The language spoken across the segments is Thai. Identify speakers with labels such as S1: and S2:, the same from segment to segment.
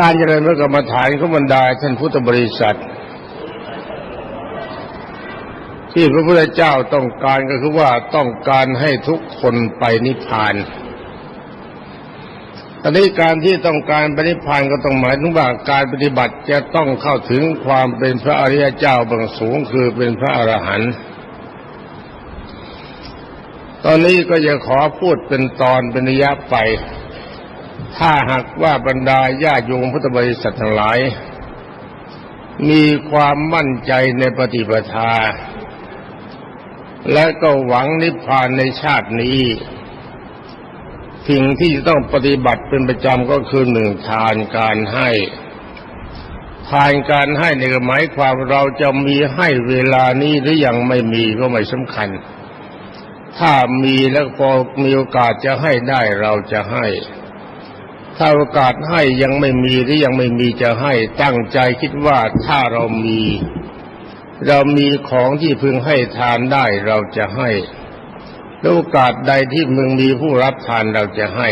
S1: การเจริญพระกรรมฐานของบรรดาท่านพุทธบริษัท ที่พระพุทธเจ้าต้องการก็คือว่าต้องการให้ทุกคนไปนิพพานตอนนี้การที่ต้องการไปนิพพานก็ต้องหมายถึงว่าการปฏิบัติจะต้องเข้าถึงความเป็นพระอริยเจ้าเบื้องสูงคือเป็นพระอรหันต์ตอนนี้ก็จะขอพูดเป็นตอนเป็นระยะไป ถ้าหากว่าบรรดาญาโยมพุทธบริษัททั้งหลาย มีความมั่นใจในปฏิปทา และก็หวังนิพพานในชาตินี้ สิ่งที่จะต้องปฏิบัติเป็นประจำก็คือหนึ่งทานการให้ทานการให้ในหมายความเราจะมีให้เวลานี้หรือยังไม่มีก็ไม่สำคัญ ถ้ามีแล้วพอมีโอกาสจะให้ได้เราจะให้ ถ้าโอกาสให้ยังไม่มีหรือยังไม่มีจะให้ตั้งใจคิดว่าถ้าเรามี เรามีของที่พึงให้ทานได้เราจะให้โอกาสใดที่มึงมีผู้รับทานเราจะให้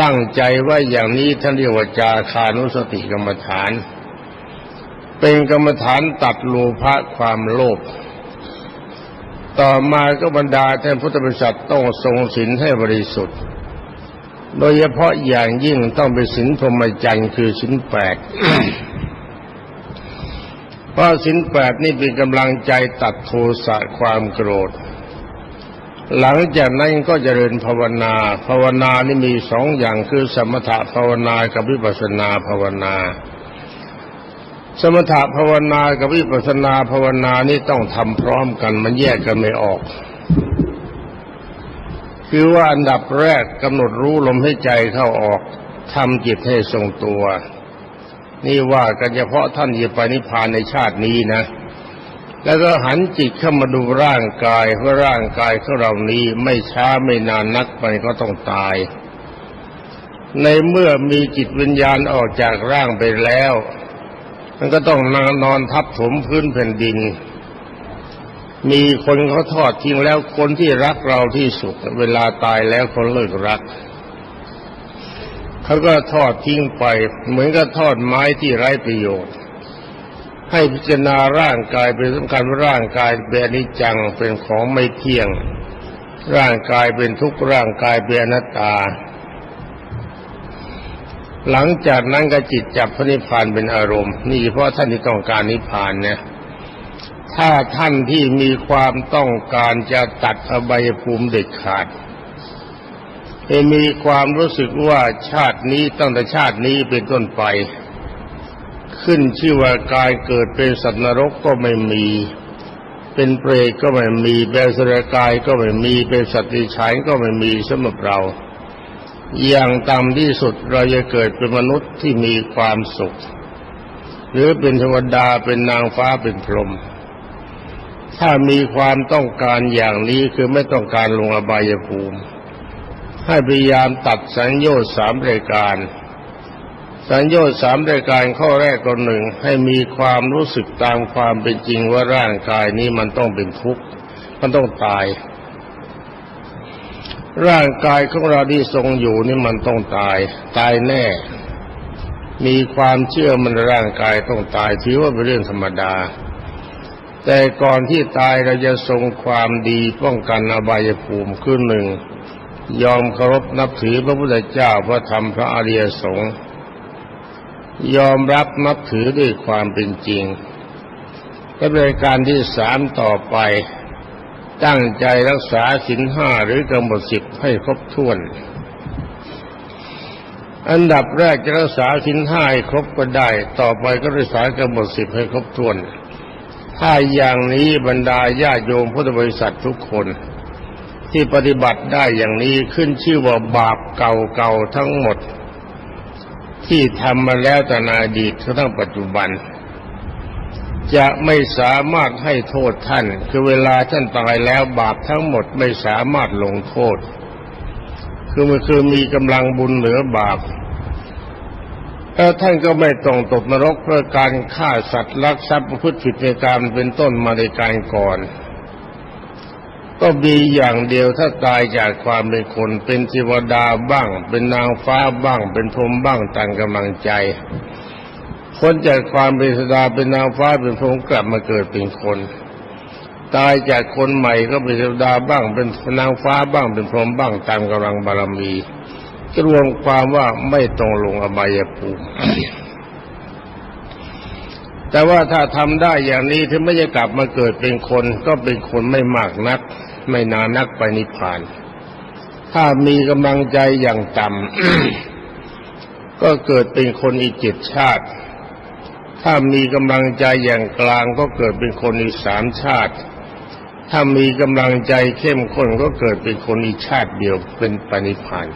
S1: ตั้งใจว่าอย่างนี้ท่านเรียกว่าจาคานุสติกรรมฐาน เป็นกรรมฐานตัดโลภะความโลภต่อมาก็บรรดาท่านพุทธบริษัทต้องทรงศีลให้บริสุทธิ์ โดยเฉพาะอย่างยิ่งต้องเป็นศีลพรหมจรรย์คือศีลแปดเพราะศีลแปดนี่เป็นกำลังใจตัดโทสะความโกรธ หลังจากนั้นก็จเจริญภาวนา ภาวนานี่มีสองอย่างคือสมถะภาวนากับวิปัสนาภาวนา สมถะภาวนากับวิปัสสนาภาวนานี่ต้องทำพร้อมกันมันแยกกันไม่ออก คือว่าอันดับแรกกำหนดรู้ลมให้ใจเข้าออกทำจิตให้ทรงตัว นี่ว่ากันเฉพาะท่านจะไปนิพพานในชาตินี้นะ แล้วก็หันจิตเข้ามาดูร่างกายว่าะร่างกายของเรานี้ไม่ช้าไม่นานนักมันก็ต้องตาย ในเมื่อมีจิตวิญญาณออกจากร่างไปแล้ว มันก็ต้องนอนนอนทับถมพื้นแผ่นดิน มีคนเขาทอดทิ้งแล้วคนที่รักเราที่สุด เวลาตายแล้วเขาเลิกรักเขาก็ทอดทิ้งไป เหมือนกับทอดไม้ที่ไร้ประโยชน์ ให้พิจารณาร่างกายเป็นสำคัญว่าร่างกายเป็นอนิจจังเป็นของไม่เที่ยง ร่างกายเป็นทุกข์ร่างกายเป็นอนัตตา หลังจากนั้นก็จิตจับพระนิพพานเป็นอารมณ์ นี่เพราะท่านที่ต้องการนิพพานเนี่ย ถ้าท่านที่มีความต้องการจะตัดอบายภูมิเด็ดขาดให้มีความรู้สึกว่าชาตินี้ตั้งแต่ชาตินี้เป็นต้นไป ขึ้นชื่อว่ากายเกิดเป็นสัตว์นรกก็ไม่มี เป็นเปรตก็ไม่มีเป็นสรกายก็ไม่มีเป็นสัตว์ดิฉันก็ไม่มีสำหรับเรา อย่างต่ำที่สุดเราจะเกิดเป็นมนุษย์ที่มีความสุข หรือเป็นเทวดาเป็นนางฟ้าเป็นพรหม ถ้ามีความต้องการอย่างนี้คือไม่ต้องการลงอบายภูมิ ให้พยายามตัดสัญญาสามรายการ สัญญาสามรายการข้อแรกก็หนึ่งให้มีความรู้สึกตามความเป็นจริงว่าร่างกายนี้มันต้องเป็นทุกข์มันต้องตาย ร่างกายของเราที่ทรงอยู่นี่มันต้องตาย ตายแน่ มีความเชื่อมันร่างกายต้องตายถือว่าเป็นเรื่องธรรมดา แต่ก่อนที่ตายเราจะทรงความดีป้องกันอบายภูมิคือหนึ่ง ยอมเคารพนับถือพระพุทธเจ้าพระธรรมพระอริยสงฆ์ยอมรับนับถือด้วยความเป็นจริงและบริการที่สามต่อไป ตั้งใจรักษาศีลห้าหรือกำหนดสิบให้ครบถ้วน อันดับแรกจะรักษาศีลห้าให้ครบก็ได้ ต่อไปก็รักษากำหนดสิบให้ครบถ้วน ถ้าอย่างนี้บรรดาญาโยมพุทธบริษัททุกคน ที่ปฏิบัติได้อย่างนี้ขึ้นชื่อว่าบาปเก่าๆทั้งหมด ที่ทำมาแล้วแต่ในอดีตทั้งปัจจุบัน จะไม่สามารถให้โทษท่าน คือเวลาท่านตายแล้วบาปทั้งหมดไม่สามารถลงโทษ คือมันคือมีกำลังบุญเหนือบาป แล้วท่านก็ไม่ต้องตกนรกเพราะการฆ่าสัตว์ลักทรัพย์ประพฤติผิดในการเป็นต้นมาในการก่อน ก็มีอย่างเดียวถ้าตายจากความเป็นคน เป็นเทวดาบ้าง เป็นนางฟ้าบ้าง เป็นพรหมบ้างต่างกำลังใจพ้นจากความเป็นเทวดาเป็นนางฟ้าเป็นพรหมกลับมาเกิดเป็นคน ตายจากคนใหม่ก็เป็นเทวดาบ้าง เป็นนางฟ้าบ้างเป็นพรหมบ้างตามกำลังบารมี รวมความว่าไม่ต้องลงอบายภูมิ แต่ว่าถ้าทำได้อย่างนี้ถึงไม่จะกลับมาเกิดเป็นคน ก็เป็นคนไม่มากนัก ไม่นานนักไปนิพพาน ถ้ามีกำลังใจอย่างต่ำก็เกิดเป็นคนอีกเจ็ดชาติ ถ้ามีกำลังใจอย่างกลางก็เกิดเป็นคนอีกสามชาติถ้ามีกำลังใจเข้มข้นก็เกิดเป็นคนอีกชาติเดียวเป็นปณิพาน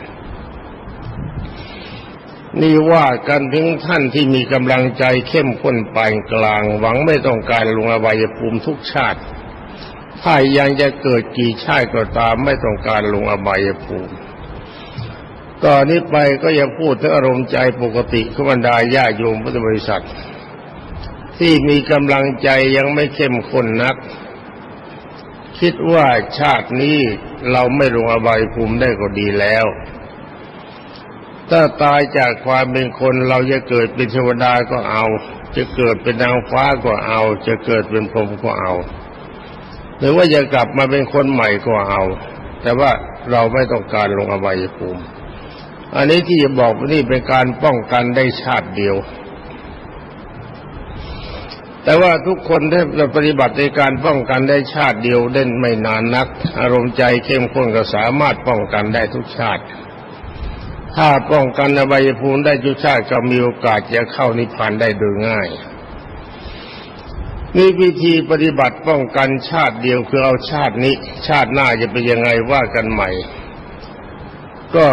S1: นี่ว่ากันถึงท่านที่มีกำลังใจเข้มข้นปานกลาง หวังไม่ต้องการลงอบายภูมิทุกชาติ ถ้ายังจะเกิดกี่ชาติก็ตามไม่ต้องการลงอบายภูมิต่อนนี้ไปก็อย่าพูดถึงอารมณ์ใจปกติขบรรดาญาโยมพุทธบริษัท ที่มีกำลังใจยังไม่เข้มข้นนัก คิดว่าชาตินี้เราไม่ลงอบายภูมิได้ก็ดีแล้ว ถ้าตายจากความเป็นคนเราจะเกิดเป็นเทวดาก็เอา จะเกิดเป็นนางฟ้าก็เอา จะเกิดเป็นพรหมก็เอา หรือว่าจะกลับมาเป็นคนใหม่ก็เอา แต่ว่าเราไม่ต้องการลงอบายภูมิ อันนี้ที่จะบอกว่านี่เป็นการป้องกันได้ชาติเดียว แต่ว่าทุกคนที่ปฏิบัติในการป้องกันได้ชาติเดียวเด่นไม่นานนัก อารมณ์ใจเข้มข้นก็สามารถป้องกันได้ทุกชาติ ถ้าป้องกันอบายภูมิได้ทุชาติก็มีโอกาสจะเข้านิพพานได้โดยง่ายนี่วิธีปฏิบัติป้องกันชาติเดียวคือเอาชาตินี้ ชาติหน้าจะเป็นยังไงว่ากันใหม่ ก็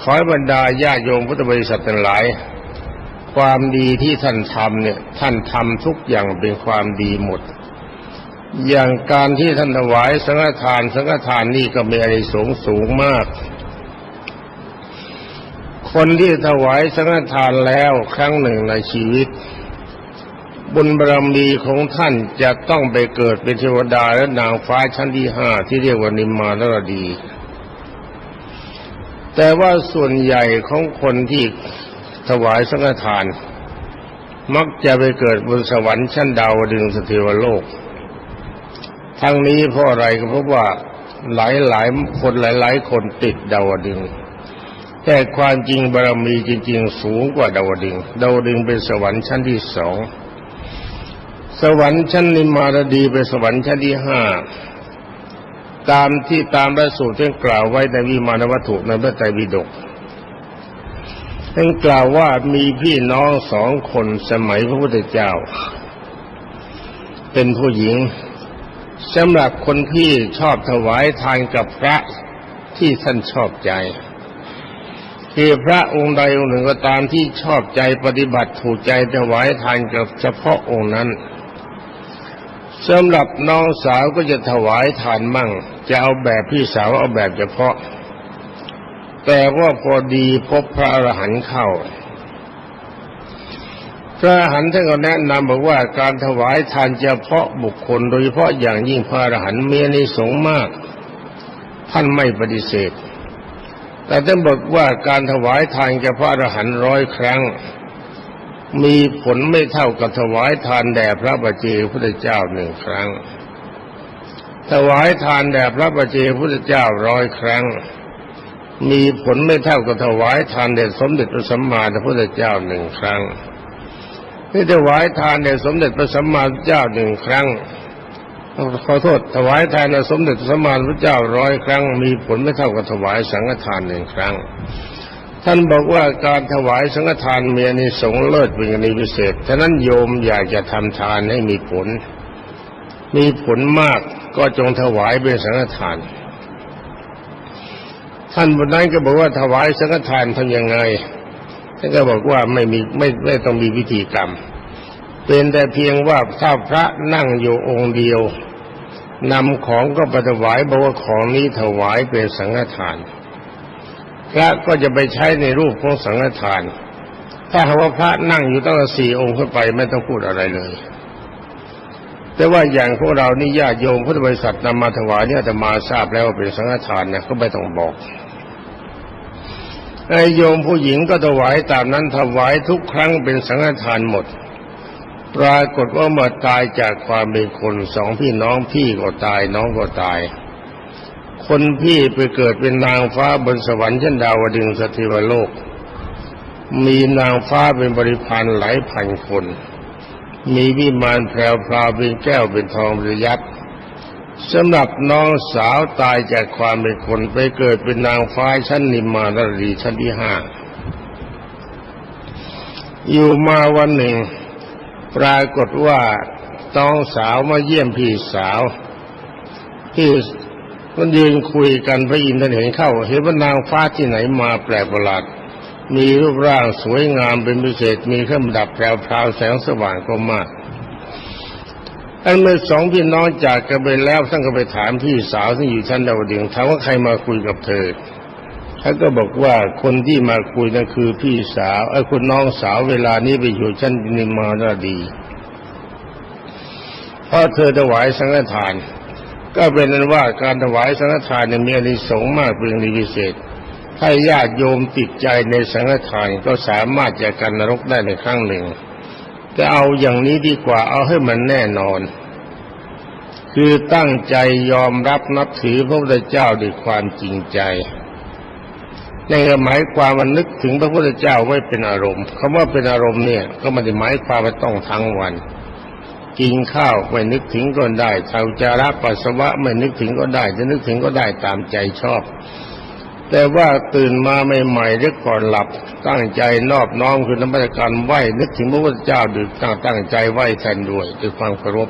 S1: ขอให้บรรดาญาโยมพุทธบริษัททั้งหลาย ความดีที่ท่านทำเนี่ย ท่านทำทุกอย่างเป็นความดีหมด อย่างการที่ท่านถวายสังฆทานสังฆทานนี่ก็มีอะไรสูงสูงมาก คนที่ถวายสังฆทานแล้วครั้งหนึ่งในชีวิต บุญบารมีของท่านจะต้องไปเกิดเป็นเทวดาและนางฟ้าชั้นที่ห้าที่เรียกว่านิมมานรดี แต่ว่าส่วนใหญ่ของคนที่ถวายสังฆทาน มักจะไปเกิดบนสวรรค์ชั้นดาวดึงสเทวโลก ทั้งนี้เพราะอะไรก็เพราะว่าหลายหลายคนหลาย ๆ คนติดดาวดึง แต่ความจริงบารมีจริง ๆ สูงกว่าดาวดึงดาวดึงเป็นสวรรค์ชั้นที่สองสวรรค์ชั้นนิมารดีเป็นสวรรค์ชั้นที่ห้าตามที่ตามพระสูตรที่กล่าวไว้ในวิมานวัตถุในพระไตรปิฎกท่านกล่าวว่ามีพี่น้องสองคนสมัยพระพุทธเจ้า เป็นผู้หญิงสำหรับคนที่ชอบถวายทานกับพระที่ท่านชอบใจ คือพระองค์ใดองค์หนึ่งก็ตามที่ชอบใจปฏิบัติถูกใจถวายทานกับเฉพาะองค์นั้นสำหรับน้องสาวก็จะถวายทานมั่ง จะเอาแบบพี่สาวเอาแบบเฉพาะ แต่ว่าพอดีพบพระอรหันต์เข้า พระอรหันต์ท่านก็แนะนำบอกว่าการถวายทานเฉพาะบุคคล โดยเฉพาะอย่างยิ่งพระอรหันต์มีอานิสงส์มาก ท่านไม่ปฏิเสธ แต่ท่านบอกว่าการถวายทานแก่พระอรหันต์ร้อยครั้ง มีผลไม่เท่ากับถวายทานแด่พระบัจเจพุทธเจ้าหนึ่งครั้ง ถวายทานแด่พระบัจเจพุทธเจ้าร้อยครั้ง มีผลไม่เท่ากับถวายทานแด่สมเด็จพระสัมมาสัมพุทธเจ้าหนึ่งครั้งที่ถวายทานแด่สมเด็จพระสัมมาสัมพุทธเจ้าหนึ่งครั้ง ขอโทษถวายทานสมเด็จสัมมาสัมพุทธเจ้าร้อยครั้ง มีผลไม่เท่ากับถวายสังฆทานหนึ่งครั้ง ท่านบอกว่าการถวายสังฆทานมีอนิสงส์เลิศเป็นกรณีพิเศษฉะนั้นโยมอยากจะทำทานให้มีผล มีผลมากก็จงถวายเป็นสังฆทาน ท่านบนนั้นก็บอกว่าถวายสังฆทานทำยังไงท่านก็บอกว่าไม่มีไม่ไม่ต้องมีวิธีกรรม เป็นแต่เพียงว่าถ้าพระนั่งอยู่องค์เดียว นำของก็ไปถวายบอกว่าของนี้ถวายเป็นสังฆทาน พระก็จะไปใช้ในรูปของสังฆทาน ถ้าหากว่าพระนั่งอยู่ตั้งแต่สี่องค์ขึ้นไปไม่ต้องพูดอะไรเลย แต่ว่าอย่างพวกเรานี่ญาติโยมพุทธบริษัทนำมาถวายเนี่ยอาตมาทราบแล้วว่าเป็นสังฆทานนะก็ไม่ต้องบอกไอโยมผู้หญิงก็ถวายตามนั้นถวายทุกครั้งเป็นสังฆทานหมด ปรากฏว่าเมื่อตายจากความเป็นคนสองพี่น้องพี่ก็ตายน้องก็ตาย คนพี่ไปเกิดเป็นนางฟ้าบนสวรรค์ชั้นดาวดึงสถิวโลก มีนางฟ้าเป็นบริพารหลายพันคน มีวิมานแพรวพราวเป็นแก้วเป็นทองระยับสำหรับน้องสาวตายจากความเป็นคนไปเกิดเป็นนางฟ้าชั้นนิมมานรีชั้นที่ห้าอยู่มาวันหนึ่ง ปรากฏว่าน้องสาวมาเยี่ยมพี่สาว ที่มันยืนคุยกันพระอินทร์ท่านเห็นเข้า เห็นว่านางฟ้าที่ไหนมาแปลกประหลาดมีรูปร่างสวยงามเป็นพิเศษมีเครื่องดับแปลวพราวแสงสว่างก็มากอันเมื่อสองพี่น้องจากกันไปแล้วท่านก็ไปถามพี่สาวที่อยู่ชั้นดาวดึงถามว่าใครมาคุยกับเธอ ท่านก็บอกว่าคนที่มาคุยนั่นคือพี่สาวไอ้คุณน้องสาวเวลานี้ไปอยู่ชั้นนิมมานดีเพราะเธอถวายสังฆทาน ก็เป็นนั้นว่าการถวายสังฆทานเนี่ยมีอานิสงส์มากเป็นพิเศษถ้าญาติโยมติดใจในสังฆทานก็สามารถจะกันนรกได้ในครั้งหนึ่ง แต่เอาอย่างนี้ดีกว่าเอาให้มันแน่นอน คือตั้งใจยอมรับนับถือพระพุทธเจ้าด้วยความจริงใจ ในหมายความว่านึกถึงพระพุทธเจ้าไว้เป็นอารมณ์คำว่าเป็นอารมณ์เนี่ย ก็ไม่ได้หมายความว่าต้องทั้งวัน กินข้าวไม่นึกถึงก็ได้ทาจาระปัสสาวะไม่นึกถึงก็ได้ จะนึกถึงก็ได้ตามใจชอบ แต่ว่าตื่นมาใหม่ๆหรือก่อนหลับตั้งใจนอบน้อมคือน้ำมันการไหวนึกถึงพระพุทธเจ้าด้วยตั้งตั้งใจไหวแทนด้วยด้วยความเคารพ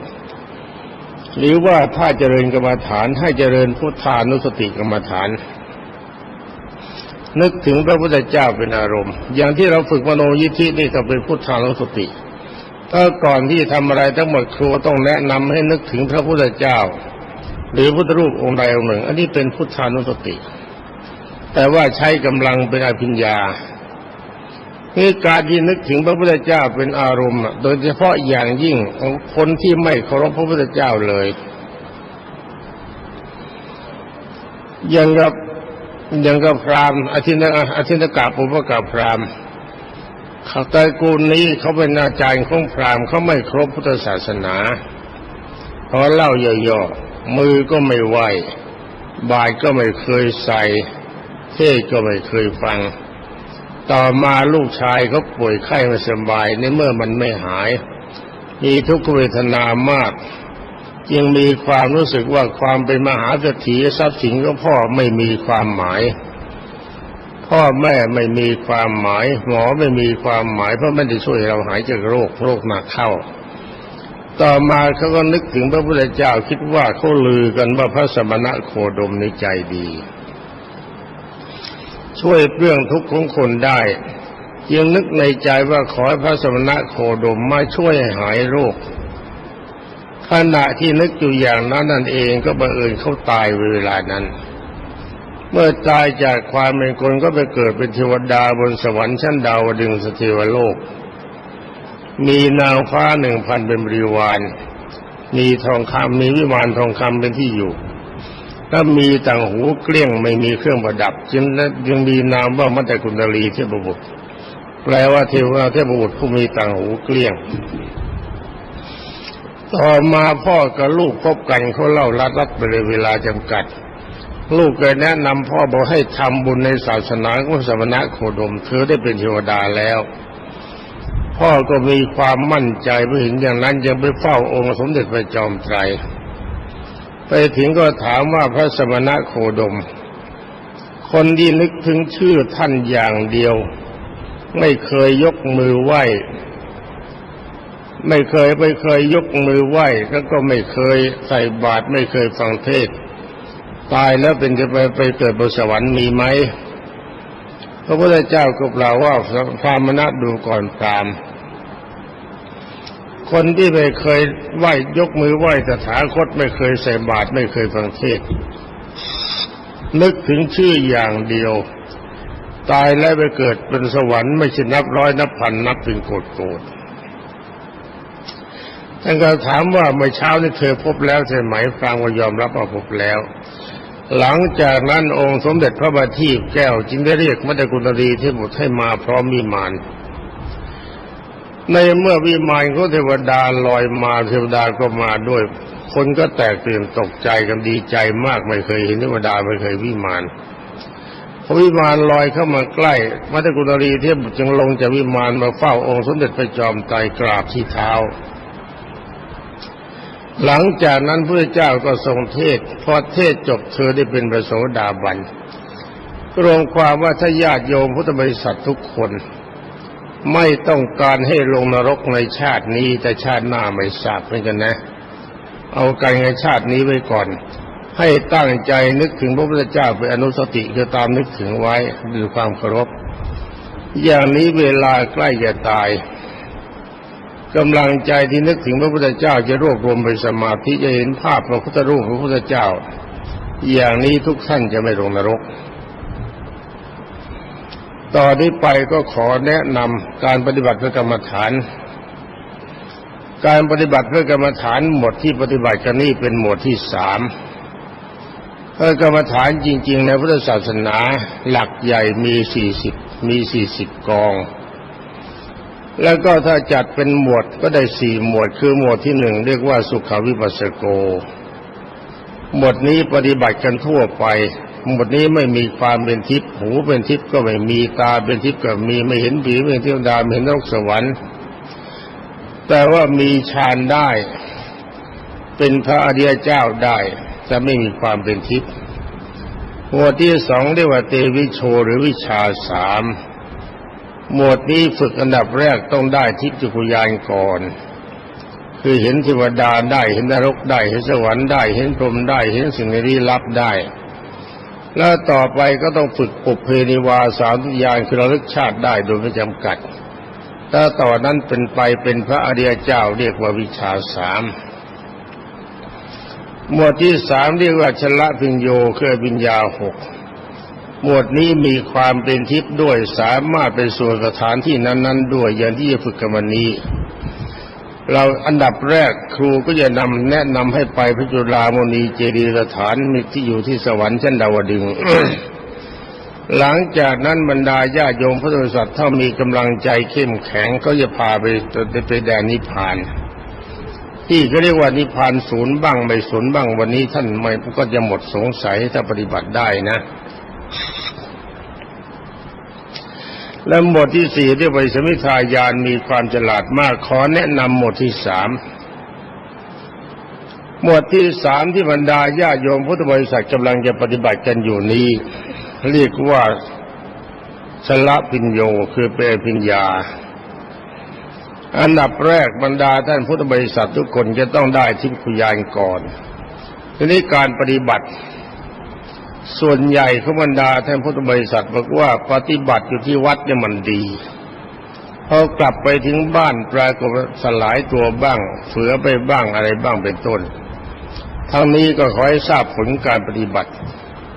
S1: หรือว่าถ้าเจริญกรรมฐานให้เจริญพุทธานุสติกรรมฐาน นึกถึงพระพุทธเจ้าเป็นอารมณ์ อย่างที่เราฝึกมโนยิทธินี่ก็เป็นพุทธานุสติ ถ้าก่อนที่ทำอะไรทั้งหมดครูต้องแนะนำให้นึกถึงพระพุทธเจ้า หรือพุทธรูปองค์ใดองค์หนึ่ง อันนี้เป็นพุทธานุสติ แต่ว่าใช้กำลังเป็นอภิญญาคือการที่นึกถึงพระพุทธเจ้าเป็นอารมณ์ โดยเฉพาะอย่างยิ่งของคนที่ไม่เคารพพระพุทธเจ้าเลย อย่างกับ ย่างกับพราหมณ์อธินอธินกาปุปกาพราหมณ์เขาตระกูลนี้เขาเป็นอาจารย์ของพราหมณ์เขาไม่ครบพุทธศาสนาพอเล่าย่อๆมือก็ไม่ไหวบาทก็ไม่เคยใส่ เทศก็ไม่เคยฟัง ต่อมาลูกชายเขาป่วยไข้ไม่สบายในเมื่อมันไม่หาย มีทุกขเวทนามาก ยังมีความรู้สึกว่าความเป็นมหาเศรษฐีทรัพย์สินของพ่อไม่มีความหมาย พ่อแม่ไม่มีความหมาย หมอไม่มีความหมายเพราะไม่ได้ช่วยเราหายจากโรคโรคหนักเข้า ต่อมาเขาก็นึกถึงพระพุทธเจ้าคิดว่าเขาลือกันว่าพระสมณะโคดมในใจดี ช่วยเรื่องทุกข์ของคนได้ยังนึกในใจว่าขอให้พระสมณะโคดมมาช่วยหายโรค ขณะที่นึกอยู่อย่างนั้นนั่นเองก็บังเอิญเขาตายเวลานั้น เมื่อตายจากความเป็นคนก็ไปเกิดเป็นเทวดาบนสวรรค์ชั้นดาวดึงสเทวโลก มีนางฟ้าหนึ่งพันเป็นบริวาร มีทองคำมีวิมานทองคำเป็นที่อยู่ถ้ามีต่างหูเกลี้ยงไม่มีเครื่องประดับ จึงยังมีนามว่ามัตตกุณลีเทพบุตรแปลว่าเทวเทพบุตรผู้มีต่างหูเกลี้ยง ต่อมาพ่อกับลูกพบกันเขาเล่ารัดรัดไปเลยเวลาจำกัด ลูกก็แนะนำพ่อบอกให้ทำบุญในศาสนาของสมณะโคดมเธอได้เป็นเทวดาแล้ว พ่อก็มีความมั่นใจเมื่อเห็นอย่างนั้นยังไปเฝ้าองค์สมเด็จพระจอมไตรไปถึงก็ถามว่าพระสมณะโคดม คนที่นึกถึงชื่อท่านอย่างเดียว ไม่เคยยกมือไหว้ ไม่เคยไม่เคยยกมือไหว้แล้วก็ไม่เคยใส่บาตรไม่เคยฟังเทศ ตายแล้วเป็นจะไปไปเกิดบนสวรรค์มีไหมพระพุทธเจ้าก็กล่าวว่าพรามณะดูก่อนพรามคนที่ไม่เคยไหว้ยกมือไหว้ตถาคตไม่เคยใส่บาตรไม่เคยฟังเทศน์นึกถึงชื่ออย่างเดียว ตายแล้วไปเกิดเป็นสวรรค์ไม่ใช่นับร้อยนับพันนับเป็นโกดโกด ท่านก็ถามว่าเมื่อเช้านี้เธอพบแล้วใช่ไหมพรางว่ายอมรับว่าพบแล้ว หลังจากนั้นองค์สมเด็จพระบัณฑิตแก้วจึงได้เรียกมัตตกุณรีเทพบุตรให้มาพร้อมวิมานในเมื่อวิมานของเทวดาลอยมาเทวดาก็มาด้วย คนก็แตกตื่นตกใจกันดีใจมากไม่เคยเห็นเทวดาไม่เคยวิมานพอวิมานลอยเข้ามาใกล้มัตตกุณรีเทพบุตรจึงลงจากวิมานมาเฝ้าองค์สมเด็จพระจอมไตรกราบที่เท้า หลังจากนั้นพระเจ้าก็ทรงเทศพอเทศจบเธอได้เป็นพระโสดาบันรวมความว่าถ้าญาติโยมพุทธบริษัททุกคน ไม่ต้องการให้ลงนรกในชาตินี้แต่ชาติหน้าไม่ทราบเหมือนกันนะ เอาการในชาตินี้ไว้ก่อน ให้ตั้งใจนึกถึงพระพุทธเจ้าเป็นอนุสติคือตามนึกถึงไว้ด้วยความเคารพ อย่างนี้เวลาใกล้จะตาย กำลังใจที่นึกถึงพระพุทธเจ้าจะรวบรวมเป็นสมาธิจะเห็นภาพพระพุทธรูปพระพุทธเจ้า อย่างนี้ทุกท่านจะไม่ลงนรก ต่อนนี้ไปก็ขอแนะนำการปฏิบัติเพื่อกรรมฐาน การปฏิบัติเพื่อกรรมฐานหมวดที่ปฏิบัติกันนี่เป็นหมวดที่สามเพื่อกรรมฐานจริง ๆ ในพุทธศาสนาหลักใหญ่มีสี่สิบมีสี่สิบกอง แล้วก็ถ้าจัดเป็นหมวดก็ได้สี่หมวด คือหมวดที่หนึ่งเรียกว่าสุขวิปัสสโก หมวดนี้ปฏิบัติกันทั่วไป หมวดนี้ไม่มีความเป็นทิพย์หูเป็นทิพย์ก็ไม่มีตาเป็นทิพย์ก็มีไม่เห็นผีไม่เห็นเทวดาไม่เห็นนรกสวรรค์ แต่ว่ามีฌานได้ เป็นพระอริยเจ้าได้จะไม่มีความเป็นทิพย์หมวดที่สองเรียกว่าเตวิโชหรือวิชาสาม หมวดนี้ฝึกอันดับแรกต้องได้ทิพย์จักรยานก่อน คือเห็นเทวดาได้เห็นนรกได้เห็นสวรรค์ได้เห็นพรหมได้เห็นสิ่งลี้ลับได้ แล้วต่อไปก็ต้องฝึกปุเพนิวาสามทุยานคือระลึกชาติได้โดยไม่จำกัด ถ้าต่อนนั้นเป็นไปเป็นพระอริยเจ้าเรียกว่าวิชาสามหมวดที่สามเรียกว่าชละพิญโยคือวิญญาหก หมวดนี้มีความเป็นทิพย์ด้วยสามารถไปสู่สถานที่นั้น ๆ ด้วยอย่างที่จะฝึกกันวันนี้ เราอันดับแรกครูก็จะนำแนะนำให้ไปพระจุลามณีเจดีย์สถานมีที่อยู่ที่สวรรค์ชั้นดาวดึงส์หลังจากนั้นบรรดาญาโยมพุทธบริษัทถ้ามีกำลังใจเข้มแข็งก็จะพาไปไปแดนนิพพาน ที่ก็เรียกว่านิพพานศูนย์บ้างไม่ศูนย์บ้างวันนี้ท่านไม่ก็จะหมดสงสัยถ้าปฏิบัติได้นะ และหมวดที่สี่เรียกว่าสมิทายานมีความฉลาดมากขอแนะนำหมวดที่สามหมวดที่สามที่บรรดาญาโยมพุทธบริษัทกำลังจะปฏิบัติกันอยู่นี้ เรียกว่าชละพิญโยคือเปรพิญญา อันดับแรกบรรดาท่านพุทธบริษัททุกคนจะต้องได้ทิพยานก่อนทีนี้การปฏิบัติ ส่วนใหญ่ขบรรดาท่านพุทธบริษัทบอกว่าปฏิบัติอยู่ที่วัดเนี่ยมันดีพอกลับไปถึงบ้านปรากฏสลายตัวบ้างเฝือไปบ้างอะไรบ้างเป็นต้นทั้งนี้ก็ขอให้ทราบผลการปฏิบัติ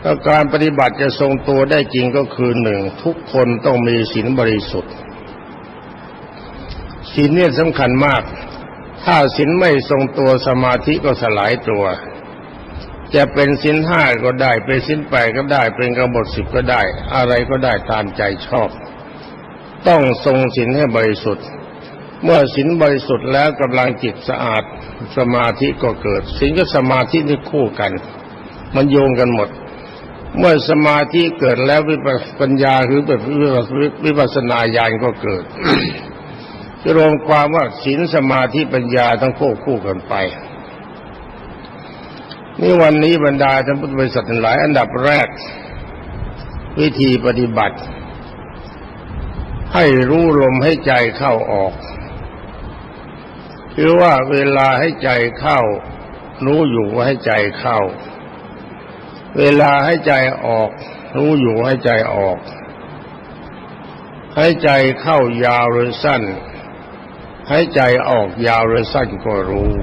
S1: ถ้าการปฏิบัติจะทรงตัวได้จริงก็คือหนึ่งทุกคนต้องมีศีลบริสุทธิ์ศีลเนี่ยสำคัญมาก ถ้าศีลไม่ทรงตัวสมาธิก็สลายตัว จะเป็นศีลห้าก็ได้ เป็นศีลแปก็ได้ เป็นกบฏสิบก็ได้ อะไรก็ได้ตามใจชอบ ต้องทรงศีลให้บริสุทธิ์ เมื่อศีลบริสุทธิ์แล้วกำลังจิตสะอาดสมาธิก็เกิดศีลกับสมาธินี่คู่กัน มันโยงกันหมด เมื่อสมาธิเกิดแล้ววิปัญญาคือแบบวิปัสสนาญาณก็เกิดจะรวมความว่าศีลสมาธิปัญญาทั้งควบคู่กันไป นี่วันนี้บรรดาท่านพุทธบริษัททั้งหลาย อันดับแรก วิธีปฏิบัติ ให้รู้ลมให้ใจเข้าออกคือว่าเวลาให้ใจเข้า รู้อยู่ว่าให้ใจเข้า เวลาให้ใจออก รู้อยู่ให้ใจออก ให้ใจเข้ายาวหรือสั้น ให้ใจออกยาวหรือสั้นก็รู้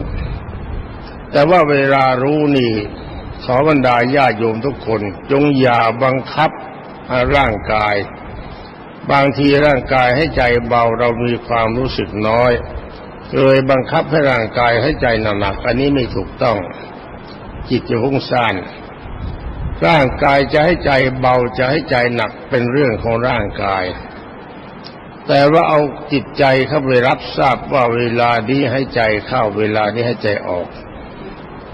S1: แต่ว่าเวลารู้นี่ขอบรรดาญาโยมทุกคน จงอย่าบังคับร่างกาย บางทีร่างกายให้ใจเบาเรามีความรู้สึกน้อยเลยบังคับให้ร่างกายให้ใจหนักอันนี้ไม่ถูกต้อง จิตจะพุ่งซ่านร่างกายจะให้ใจเบาจะให้ใจหนักเป็นเรื่องของร่างกาย แต่ว่าเอาจิตใจเข้าไปรับทราบว่าเวลานี้ให้ใจเข้าเวลานี้ให้ใจออก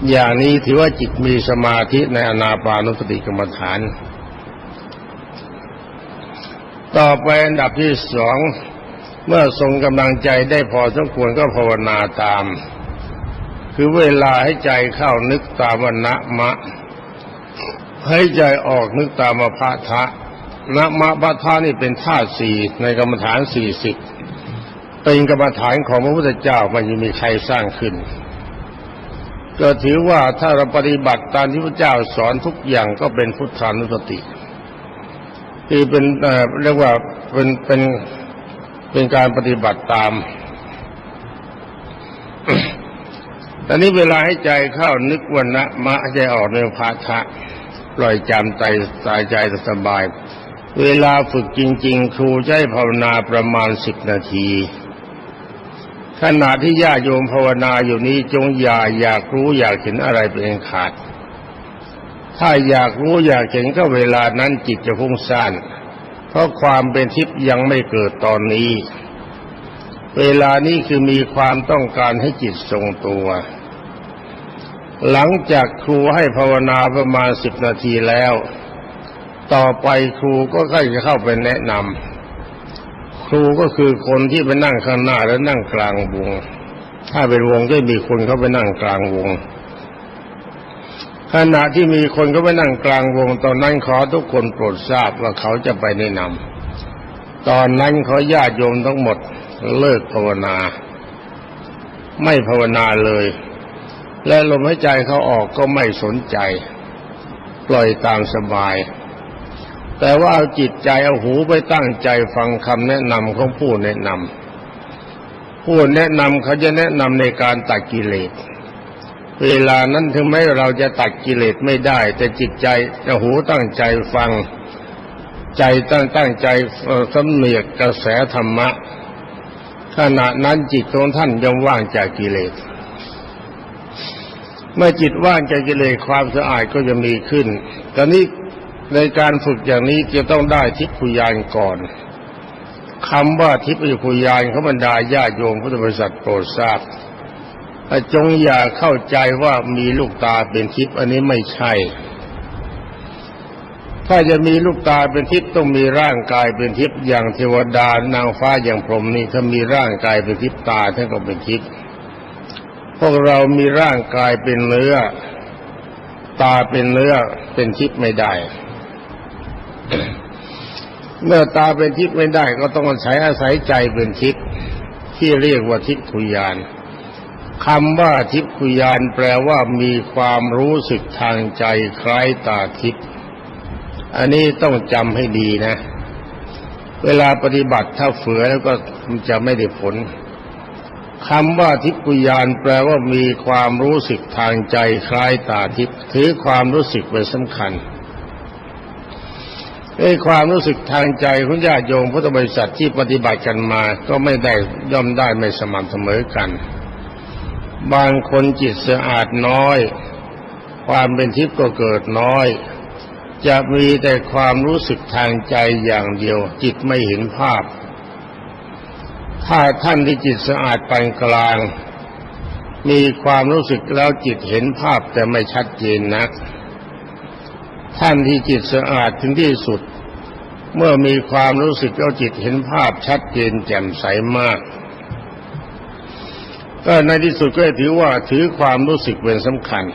S1: อย่างนี้ถือว่าจิตมีสมาธิในอนาปานุสติกรรมฐาน ต่อไปอันดับที่สองเมื่อทรงกำลังใจได้พอสมควรก็ภาวนาตาม คือเวลาให้ใจเข้านึกตามวันะมะ ให้ใจออกนึกตามมาพะทะนะมะพระทะนี่เป็นธาตุสี่ในกรรมฐานสี่สิบเป็นกรรมฐานของพระพุทธเจ้ามันยังมีใครสร้างขึ้น ก็ถือว่าถ้าเราปฏิบัติตามที่พระเจ้าสอนทุกอย่างก็เป็นพุทธานุสติคือเป็นเอ่อเรียกว่าเป็นเป็นเป็นการปฏิบัติตาม ตอนนี้เวลาให้ใจเข้านึกวันนะมะใจออกในภาทะปล่อยจำใจตายใจสบาย เวลาฝึกจริง ๆ ครูให้ภาวนาประมาณสิบนาที ขณะที่ญาโยมภาวนาอยู่นี้จงอย่าอยากรู้อยากเห็นอะไรเป็นขาด ถ้าอยากรู้อยากเห็นก็เวลานั้นจิตจะพุ่งซ่าน เพราะความเป็นทิพย์ยังไม่เกิดตอนนี้ เวลานี้คือมีความต้องการให้จิตทรงตัว หลังจากครูให้ภาวนาประมาณสิบนาทีแล้ว ต่อไปครูก็ใกล้จะเข้าไปแนะนำ รูก็คือคนที่ไปนั่งข้างหน้าและนั่งกลางวง ถ้าเป็นวงก็มีคนเข้าไปนั่งกลางวง ขณะที่มีคนเข้าไปนั่งกลางวง ตอนนั้นขอทุกคนโปรดทราบว่าเขาจะไปแนะนำตอนนั้นเขาญาติโยมทั้งหมดเลิกภาวนา ไม่ภาวนาเลย และลมหายใจเขาออกก็ไม่สนใจ ปล่อยตามสบาย แต่ว่าเอาจิตใจเอาหูไปตั้งใจฟังคำแนะนำของผู้แนะนำผู้แนะนำเขาจะแนะนำในการตัดกิเลส เวลานั้นถึงแม้เราจะตัดกิเลสไม่ได้ แต่จิตใจจะหูตั้งใจฟังใจตั้งตั้งใจสำเนียกกระแสธรรมะ ขณะนั้นจิตของท่านย่อมว่างจากกิเลส เมื่อจิตว่างจากกิเลสความสะอาดก็จะมีขึ้นตอนนี้ ในการฝึกอย่างนี้จะต้องได้ทิพยานก่อนคำว่าทิพยคยานเขาบรรดาญาโยมพุทธบริษัทโปรดทราบจงอย่าเข้าใจว่ามีลูกตาเป็นทิพย์อันนี้ไม่ใช่ ถ้าจะมีลูกตาเป็นทิพย์ต้องมีร่างกายเป็นทิพย์อย่างเทวดานางฟ้าอย่างพรหมนี่ถ้ามีร่างกายเป็นทิพย์ตาท่านก็เป็นทิพย์พวกเรามีร่างกายเป็นเนื้อ ตาเป็นเนื้อเป็นทิพย์ไม่ได้ เมื่อตาเป็นทิพย์ไม่ได้ก็ต้องอาศัยอาศัยใจเป็นทิพย์ที่เรียกว่าทิพคุยานคำว่าทิพคุยานแปลว่ามีความรู้สึกทางใจคล้ายตาทิพย์อันนี้ต้องจำให้ดีนะ เวลาปฏิบัติถ้าเฝือแล้วก็จะไม่ได้ผลคำว่าทิพกุยานแปลว่ามีความรู้สึกทางใจคล้ายตาทิพย์ถือความรู้สึกเป็นสำคัญ ไอ้ความรู้สึกทางใจของญาติโยมพุทธบริษัทที่ปฏิบัติกันมา ก็ไม่ได้ย่อมได้ไม่สม่ำเสมอกัน บางคนจิตสะอาดน้อย ความเป็นทิพย์ก็เกิดน้อย จะมีแต่ความรู้สึกทางใจอย่างเดียว จิตไม่เห็นภาพ ถ้าท่านที่จิตสะอาดปานกลาง มีความรู้สึกแล้วจิตเห็นภาพแต่ไม่ชัดเจนนัก ท่านที่จิตสะอาดถึงที่สุด เมื่อมีความรู้สึกแล้วจิตเห็นภาพชัดเจนแจ่มใสมาก ก็ในที่สุดก็ถือว่าถือความรู้สึกเป็นสำคัญ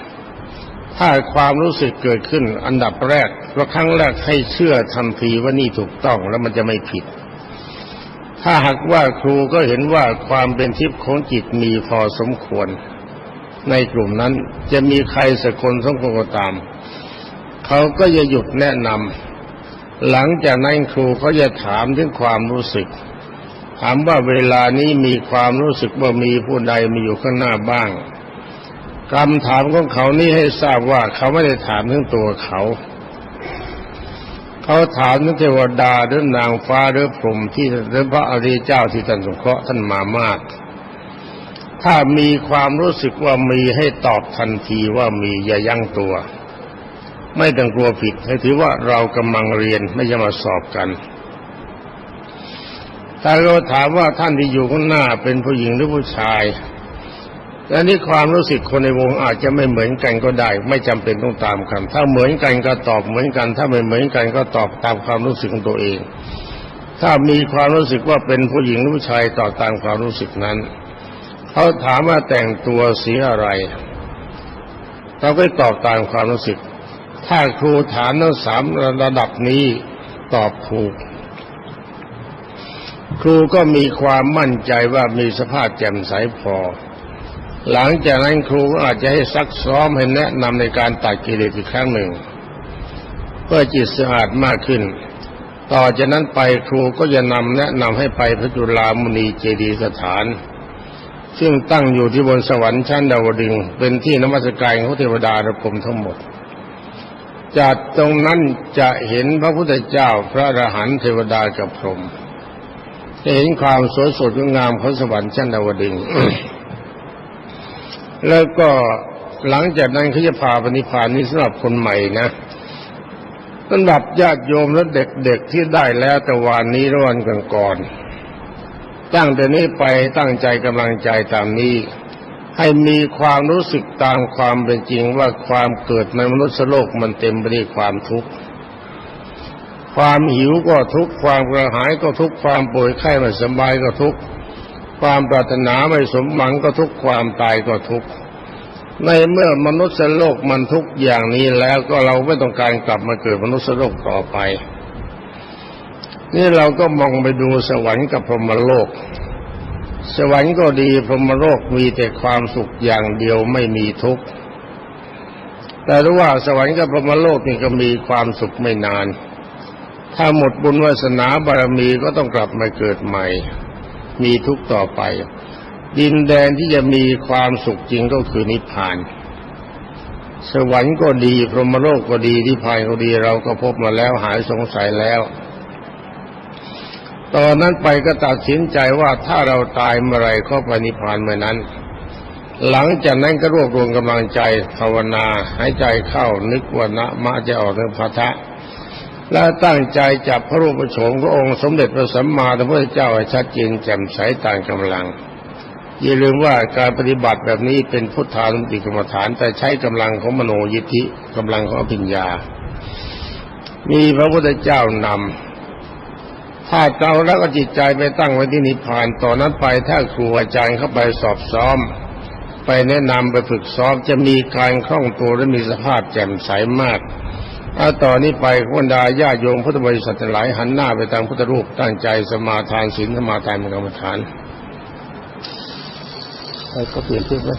S1: ถ้าความรู้สึกเกิดขึ้นอันดับแรกเพราะครั้งแรกให้เชื่อทันทีว่านี่ถูกต้องแล้วมันจะไม่ผิด ถ้าหากว่าครูก็เห็นว่าความเป็นทิพย์ของจิตมีพอสมควร ในกลุ่มนั้นจะมีใครสักคนสมควรก็ตาม เขาก็จะหยุดแนะนำหลังจากนั้นครูเขาจะถามถึงความรู้สึก ถามว่าเวลานี้มีความรู้สึกว่ามีผู้ใดมาอยู่ข้างหน้าบ้างคำถามของเขานี่ให้ทราบว่าเขาไม่ได้ถามถึงตัวเขา เขาถามถึงเทวดาหรือนางฟ้าหรือพรหมที่หรือพระอริยเจ้าที่ท่านสงเคราะห์ท่านมามาก ถ้ามีความรู้สึกว่ามีให้ตอบทันทีว่ามีอย่ายั้งตัว ไม่ต้องกลัวผิด ให้ถือว่าเรากำลังเรียนไม่ใช่มาสอบกันถ้าเราถามว่าท่านที่อยู่ข้างหน้าเป็นผู้หญิงหรือผู้ชายและนี่ความรู้สึกคนในวงอาจจะไม่เหมือนกันก็ได้ ไม่จำเป็นต้องตามกัน ถ้าเหมือนกันก็ตอบเหมือนกัน ถ้าไม่เหมือนกันก็ตอบตามความรู้สึกของตัวเอง ถ้ามีความรู้สึกว่าเป็นผู้หญิงหรือผู้ชายตอบตามความรู้สึกนั้น เขาถามว่าแต่งตัวสีอะไรเราก็ตอบตามความรู้สึก ถ้าครูถามทั้งสามระดับนี้ตอบถูก ครูก็มีความมั่นใจว่ามีสภาพแจ่มใสพอ หลังจากนั้นครูก็อาจจะให้ซักซ้อมให้แนะนำในการตัดกิเลสอีกครั้งหนึ่ง เพื่อจิตสะอาดมากขึ้น ต่อจากนั้นไปครูก็จะนำแนะนำให้ไปพระจุลามุนีเจดียสถานซึ่งตั้งอยู่ที่บนสวรรค์ชั้นดาวดึงเป็นที่นมัสการของเทวดาระพรมทั้งหมด จากตรงนั้นจะเห็นพระพุทธเจ้าพระอรหันต์เทวดากับพรหมจะเห็นความสวยสดงามของสวรรค์ชั้นดาวดึงแล้วก็หลังจากนั้นเขาจะพาปณิพานนี้สำหรับคนใหม่นะสำหรับญาติโยมและเด็กๆที่ได้แล้วแต่วันนี้ร้อนกันก่อนๆตั้งแต่นี้ไปตั้งใจกำลังใจตามนี้ ให้มีความรู้สึกตามความเป็นจริงว่าความเกิดในมนุษย์โลกมันเต็มไปด้วยความทุกข์ความหิวก็ทุกข์ความกระหายก็ทุกข์ความป่วยไข้ไม่สบายก็ทุกข์ความปรารถนาไม่สมหวังก็ทุกข์ความตายก็ทุกข์ในเมื่อมนุษย์โลกมันทุกข์อย่างนี้แล้วก็เราไม่ต้องการกลับมาเกิดมนุษย์โลกต่อไป นี่เราก็มองไปดูสวรรค์กับพรหมโลก สวรรค์ก็ดีพรหมโลกมีแต่ความสุขอย่างเดียวไม่มีทุกข์แต่รู้ว่าสวรรค์กับพรหมโลกนี่ก็มีความสุขไม่นาน ถ้าหมดบุญวาสนาบารมีก็ต้องกลับมาเกิดใหม่ มีทุกข์ต่อไป ดินแดนที่จะมีความสุขจริงก็คือนิพพาน สวรรค์ก็ดีพรหมโลกก็ดีนิพพานก็ดีเราก็พบมาแล้วหายสงสัยแล้ว ตอนนั้นไปก็ตัดสินใจว่าถ้าเราตายเมื่อไรก็ไปนิพพานเมื่อนั้น หลังจากนั้นก็รวบรวมกำลังใจภาวนาหายใจเข้านึกว่านะมะจะออกเรื่องพระทะและตั้งใจจับพระรูปโฉมพระองค์สมเด็จพระสัมมาสัมพุทธเจ้าให้ชัดเจนแจ่มใสต่างกำลัง อย่าลืมว่าการปฏิบัติแบบนี้เป็นพุทธานุสติกรรมฐาน แต่ใช้กำลังของมโนยิทธิกำลังของอภิญญา มีพระพุทธเจ้านำ ถ้าเราแล้วก็จิตใจไปตั้งไว้ที่นิพพานต่อนนั้นไปถ้าครูอาจารย์เข้าไปสอบซ้อม ไปแนะนำไปฝึกซ้อมจะมีการคล่องตัวและมีสภาพแจ่มใสมากถ้าต่อนนี้ไปบรรดาญาโยมพุทธบริษัทหลายหันหน้าไปทางพุทธรูปตั้งใจสมาทานศีลสมาทานเป็นกรรมฐานใครก็เปลี่ยนชื่อไหม